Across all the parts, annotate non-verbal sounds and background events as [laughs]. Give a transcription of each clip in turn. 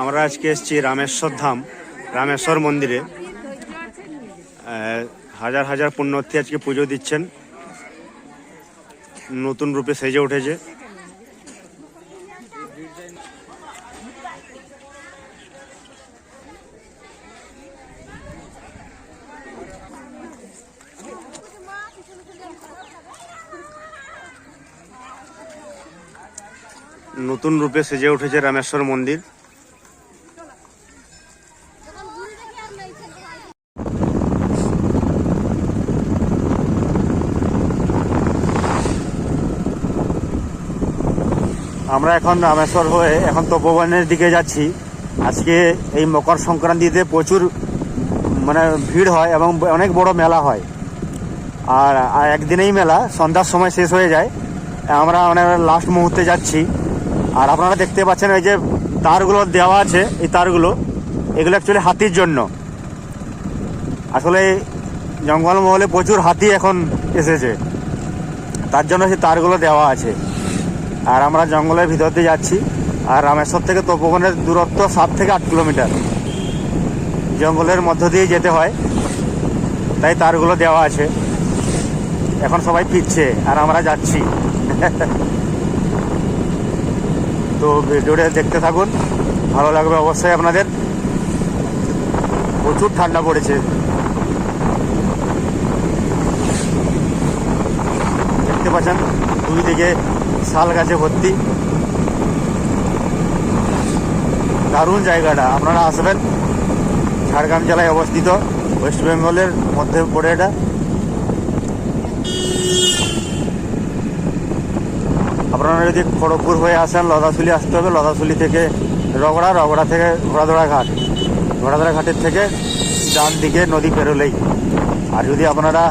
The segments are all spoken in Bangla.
আমরা আজকে এসেছি রামেশ্বর ধাম, রামেশ্বর মন্দিরে। হাজার হাজার পুণ্যার্থী আজকে পুজো দিচ্ছেন। নতুন রূপে সেজে উঠেছে। নতুন রূপে সেজে উঠেছে রামেশ্বর মন্দির। আমরা এখন রামেশ্বর হয়ে এখন তপবনের দিকে যাচ্ছি। আজকে এই মকর সংক্রান্তিতে প্রচুর মানে ভিড় হয় এবং অনেক বড় মেলা হয়। আর একদিনেই মেলা, সন্ধ্যার সময় শেষ হয়ে যায়। আমরা মানে লাস্ট মুহূর্তে যাচ্ছি। আর আপনারা দেখতে পাচ্ছেন এই যে তারগুলো দেওয়া আছে, এই তারগুলো। এগুলো অ্যাকচুয়ালি হাতির জন্য। আসলে জঙ্গলমহলে প্রচুর হাতি এখন এসেছে। তার জন্য সেই তারগুলো দেওয়া আছে। আর আমরা জঙ্গলের ভিতর দিয়ে যাচ্ছি। আর রামেশ্বর থেকে তপবনের দূরত্ব সাত থেকে আট কিলোমিটার। জঙ্গলের মধ্য দিয়ে যেতে হয়। তাই তারগুলো দেওয়া আছে। এখন সবাই ফিরছে আর আমরা যাচ্ছি। [laughs] তো ভিডিওটা দেখতে থাকুন। ভালো লাগবে অবশ্যই আপনাদের। প্রচুর ঠান্ডা পড়েছে। পাচ্ছেন। দুই দিকে শাল গাছে ভর্তি। দারুণ জায়গাটা। আপনারা আসবেন। ঝাড়গ্রাম জেলায় অবস্থিত। ওয়েস্ট বেঙ্গলের মধ্যে পড়ে এটা। আপনারা যদি খড়গপুর হয়ে আসেন লদাশুলি আসতে হবে। লদাশুলি থেকে রগড়া রগড়া থেকে ঘোড়াদড়া ঘাট। ঘোড়াদড়া ঘাটের থেকে ডান দিকে নদী পেরোলেই। আর যদি আপনারা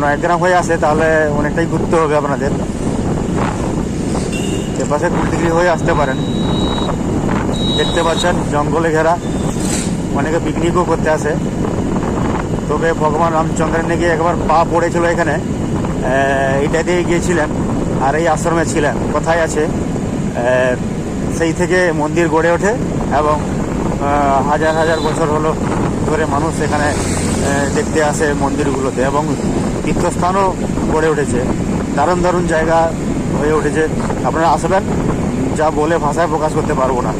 নয়াগ্রাম হয়ে আসে তাহলে অনেকটাই ঘুরতে হবে আপনাদের। এপাশে কুলদিঘি হয়ে আসতে পারেন। দেখতে পাচ্ছেন, জঙ্গলে ঘেরা। অনেকে পিকনিকও করতে আসে। তবে ভগবান রামচন্দ্রের নাকি একবার পা পড়েছিল এখানে। এটা দিয়ে গিয়েছিলেন, আর এই আশ্রমে ছিলেন। কোথায় আছে সেই থেকে মন্দির গড়ে ওঠে এবং হাজার হাজার বছর হলো ধরে মানুষ এখানে দেখতে আসে মন্দিরগুলোতে এবং তীর্থস্থানও গড়ে উঠেছে। দারুণ দারুণ জায়গা হয়ে উঠেছে। আপনারা আসবেন, যা বলে ভাষায় প্রকাশ করতে পারব না।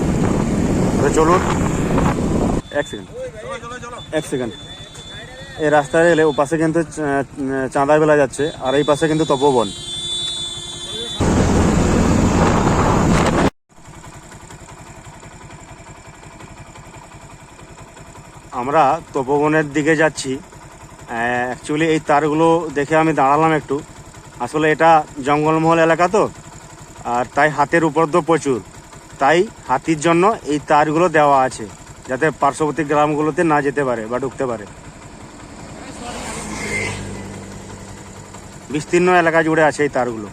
তো চলুন, এক সেকেন্ড। এক সেকেন্ড। এই রাস্তায় এলে ও পাশে কিন্তু চা- চাঁদা বেলা যাচ্ছে, আর এই পাশে কিন্তু তপবন। আমরা তপবনের দিকে যাচ্ছি। অ্যাকচুয়ালি এই তারগুলো দেখে আমি দাঁড়ালাম একটু। আসলে এটা জঙ্গলমহল এলাকা তো, আর তাই হাতের উপদ্রব প্রচুর। তাই হাতির জন্য এই তারগুলো দেওয়া আছে, যাতে পার্শ্ববর্তী গ্রামগুলোতে না যেতে পারে বা ঢুকতে পারে। বিস্তীর্ণ এলাকা জুড়ে আছে এই তারগুলো।